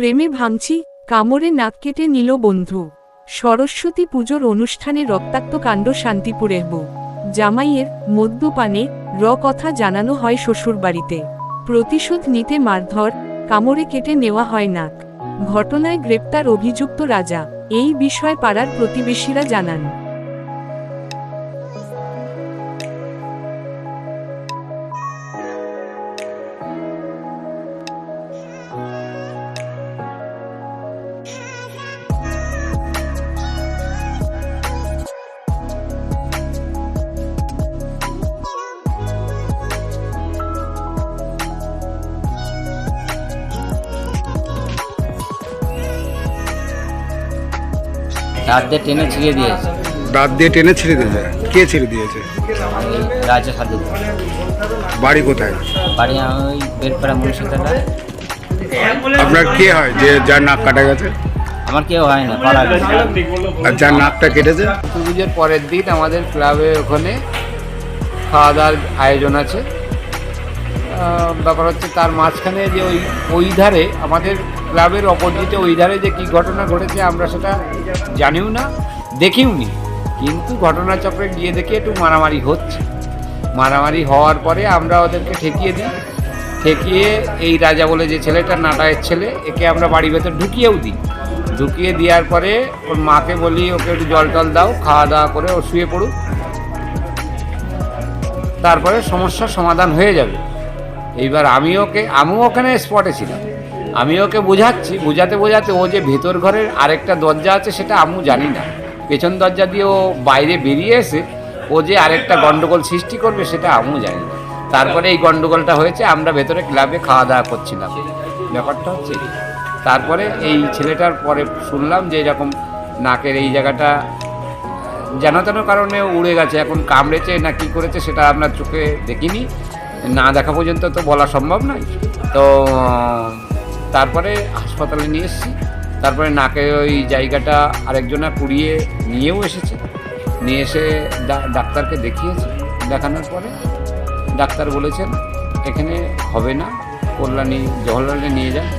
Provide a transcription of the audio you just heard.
প্রেমে ভাঙছি, কামড়ে নাক কেটে নিল বন্ধু। সরস্বতী পুজোর অনুষ্ঠানে রক্তাক্ত কাণ্ড শান্তিপুরের বউ। জামাইয়ের মদ্যপানে র কথা জানানো হয় শ্বশুরবাড়িতে। প্রতিশোধ নিতে মারধর, কামড়ে কেটে নেওয়া হয় নাক। ঘটনায় গ্রেপ্তার অভিযুক্ত রাজা। এই বিষয়ে পাড়ার প্রতিবেশীরা জানান। দাঁত দিয়ে টেনে ছিঁড়ে দিয়েছে। দাঁত দিয়ে টেনে ছেড়ে দিয়েছে? কে ছেড়ে দিয়েছে? রাজ্য সাথে বাড়ি কোথায়? বাড়ি আমি ওই বেরপাড়া মুন্সিপালা আপনার কে হয় যে যার নাক কাটা গেছে? আমার কেউ হয় না পাড়া আর যার নাকটা কেটেছে? পুজোর পরের দিন আমাদের ক্লাবে ওখানে খাওয়া দাওয়ার আয়োজন আছে। ব্যাপার হচ্ছে তার মাঝখানে যে ওই ওই ধারে, আমাদের ক্লাবের অপোজিটে ওই ধারে যে কী ঘটনা ঘটেছে আমরা সেটা জানিও না, দেখিও নি। কিন্তু ঘটনাচক্রে গিয়ে দেখি একটু মারামারি হচ্ছে। মারামারি হওয়ার পরে আমরা ওদেরকে ঠেকিয়ে দিই। ঠেকিয়ে এই রাজা বলে যে ছেলেটা নাটায়ের ছেলে, একে আমরা বাড়ির ভেতর ঢুকিয়েও দিই। ঢুকিয়ে দেওয়ার পরে ওর মাকে বলি, ওকে একটু জল টল দাও, খাওয়া দাওয়া করে ও শুয়ে পড়ুক। তারপরে সমস্যার সমাধান হয়ে যাবে। এইবার আমি ওকে আমিও ওখানে স্পটে ছিলাম। আমি ওকে বোঝাচ্ছি, বোঝাতে বোঝাতে ও যে ভেতর ঘরের আরেকটা দরজা আছে সেটা আমি জানি না। পেছন দরজা দিয়ে ও বাইরে বেরিয়ে এসে ও যে আরেকটা গন্ডগোল সৃষ্টি করবে সেটা আমিও জানি না। তারপরে এই গন্ডগোলটা হয়েছে, আমরা ভেতরে ক্লাবে খাওয়া দাওয়া করছিলাম। ব্যাপারটা হচ্ছে তারপরে এই ছেলেটার পরে শুনলাম যে এরকম নাকের এই জায়গাটা, যেন তেন কারণে উড়ে গেছে, এখন কামড়েছে না কি করেছে সেটা আপনার চোখে দেখিনি। দেখা পর্যন্ত তো বলা সম্ভব নয়। তো, তারপরে হাসপাতালে নিয়ে এসেছি। তারপরে নাকে ওই জায়গাটা আরেকজনা কুড়িয়ে নিয়েও এসেছে। নিয়ে এসে ডাক্তারকে দেখিয়েছে। দেখানোর পরে ডাক্তার বলেছেন, এখানে হবে না। কল্যাণী, জওহরলালে নিয়ে যান।